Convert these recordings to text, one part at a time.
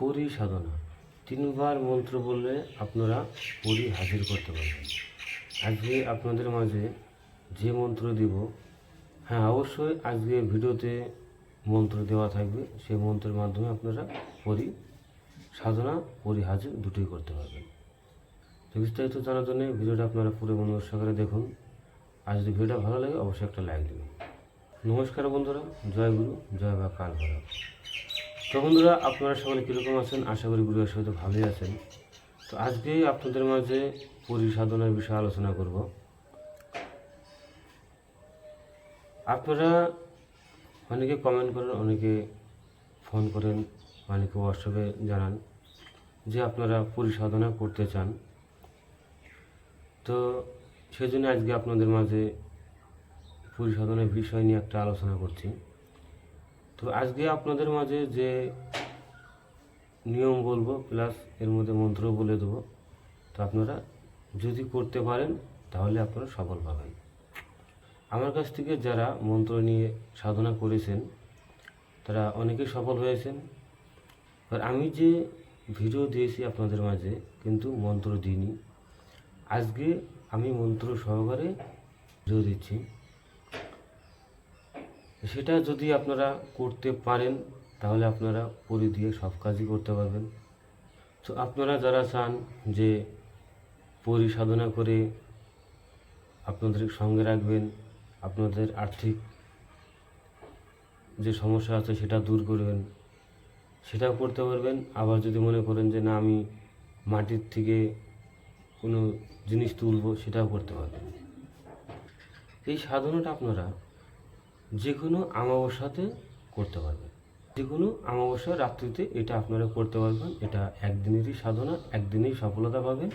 পরি সাধনা তিনবার মন্ত্র বললে আপনারা পরি হাজির করতে পারবেন। আজকে আপনাদের মাঝে যে মন্ত্র দিব হ্যাঁ অবশ্যই আজকে ভিডিওতে মন্ত্র দেওয়া থাকবে। সেই মন্ত্রের মাধ্যমে আপনারা পরি সাধনা, পরি হাজির দুটোই করতে পারবেন। তো বিস্তারিত জানার জন্য ভিডিওটা আপনারা পুরো মনোযোগ সহকারে দেখুন। আর যদি ভিডিওটা ভালো লাগে, অবশ্যই একটা লাইক দেবেন। নমস্কার বন্ধুরা, জয় গুরু, জয় বা কাল ভৈরব তো বন্ধুরা, আপনারা সকলে কীরকম আছেন? আশা করি গুরুর সাথে ভালোই আছেন। তো আজকে আপনাদের মাঝে পরিসাধনার বিষয়ে আলোচনা করব। আপনারা অনেকে কমেন্ট করেন, অনেকে ফোন করেন, অনেকে হোয়াটসঅ্যাপে জানান যে আপনারা পরিসাধনা করতে চান। তো সেই জন্য আজকে আপনাদের মাঝে পরিসাধনার বিষয় নিয়ে একটা আলোচনা করছি। তো আজকে আপনাদের মাঝে যে নিয়ম বলব প্লাস এর মধ্যে মন্ত্র বলে দেবো, তো আপনারা যদি করতে পারেন, তাহলে আপনারা সফল পাবেন। আমার কাছ থেকে যারা মন্ত্র নিয়ে সাধনা করেছেন, তারা অনেকে সফল হয়েছেন। আর আমি যে ভিডিও দিয়েছি আপনাদের মাঝে, কিন্তু মন্ত্র দিইনি, আজকে আমি মন্ত্র সহকারে ভিডিও দিচ্ছি। সেটা যদি আপনারা করতে পারেন, তাহলে আপনারা পরি দিয়ে সব কাজই করতে পারবেন। তো আপনারা যারা চান যে পরি সাধনা করে আপনাদের সঙ্গে রাখবেন, আপনাদের আর্থিক যে সমস্যা আছে সেটা দূর করবেন, সেটাও করতে পারবেন। আবার যদি মনে করেন যে না, আমি মাটির থেকে কোনো জিনিস তুলব, সেটাও করতে পারবেন। এই সাধনাটা আপনারা যে কোনো আমাবস্যাতে করতে পারবেন। যে কোনো আমাবস্যা রাত্রিতে এটা আপনারা করতে পারবেন। এটা একদিনেরই সাধনা, একদিনেই সফলতা পাবেন।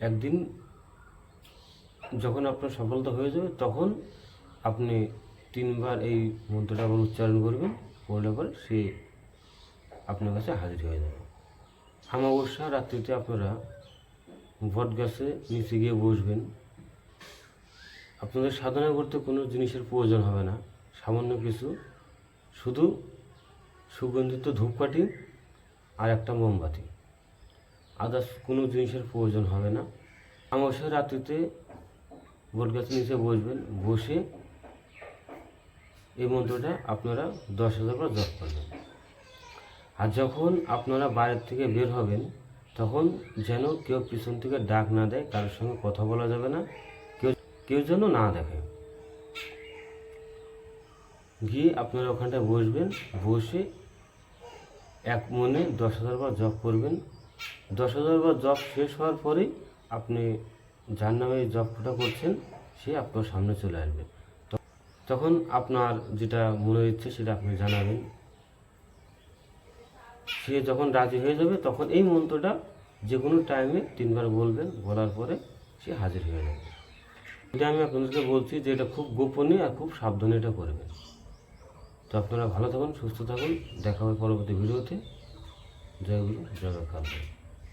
একদিন যখন আপনার সফলতা হয়ে যাবে, তখন আপনি তিনবার এই মন্ত্রটা আবার উচ্চারণ করবেন, করলে পরে সে আপনার কাছে হাজির হয়ে যাবে। আমাবস্যা রাত্রিতে আপনারা বট গাছে নিচে গিয়ে বসবেন। আপনাদের সাধনা করতে কোনো জিনিসের প্রয়োজন হবে না। সামান্য কিছু। শুধু সুগন্ধিত ধূপকাঠি আর একটা মোমবাতি। আদার্স কোনো জিনিসের প্রয়োজন হবে না। অমাবস্যার রাত্রিতে বট গাছের নিচে বসবেন। বসে এই মন্ত্রটা আপনারা দশ হাজার বার জপ করবেন। আর যখন আপনারা বাইরের থেকে বের হবেন, তখন যেন কেউ পিছন থেকে ডাক না দেয়, কারোর সঙ্গে কথা বলা যাবে না। কেউ যেন না দেখে। গিয়ে আপনারা ওখানটায় বসবেন, বসে এক মনে দশ হাজার বার জপ করবেন। দশ হাজার বার জপ শেষ হওয়ার পরেই আপনি যার নামে জপটা করছেন, সে আপনার সামনে চলে আসবে। তখন আপনার যেটা মনে হচ্ছে সেটা আপনি জানাবেন। সে যখন রাজি হয়ে যাবে, তখন এই মন্ত্রটা যে কোনো টাইমে তিনবার বলবেন, বলার পরে সে হাজির হয়ে যাবে। এটা আমি আপনাদেরকে বলছি যে এটা খুব গোপনীয় আর খুব সাবধানে এটা করবেন তো আপনারা ভালো থাকুন, সুস্থ থাকুন। দেখা হবে পরবর্তী ভিডিওতে। জয় গুরু, জয় কাল।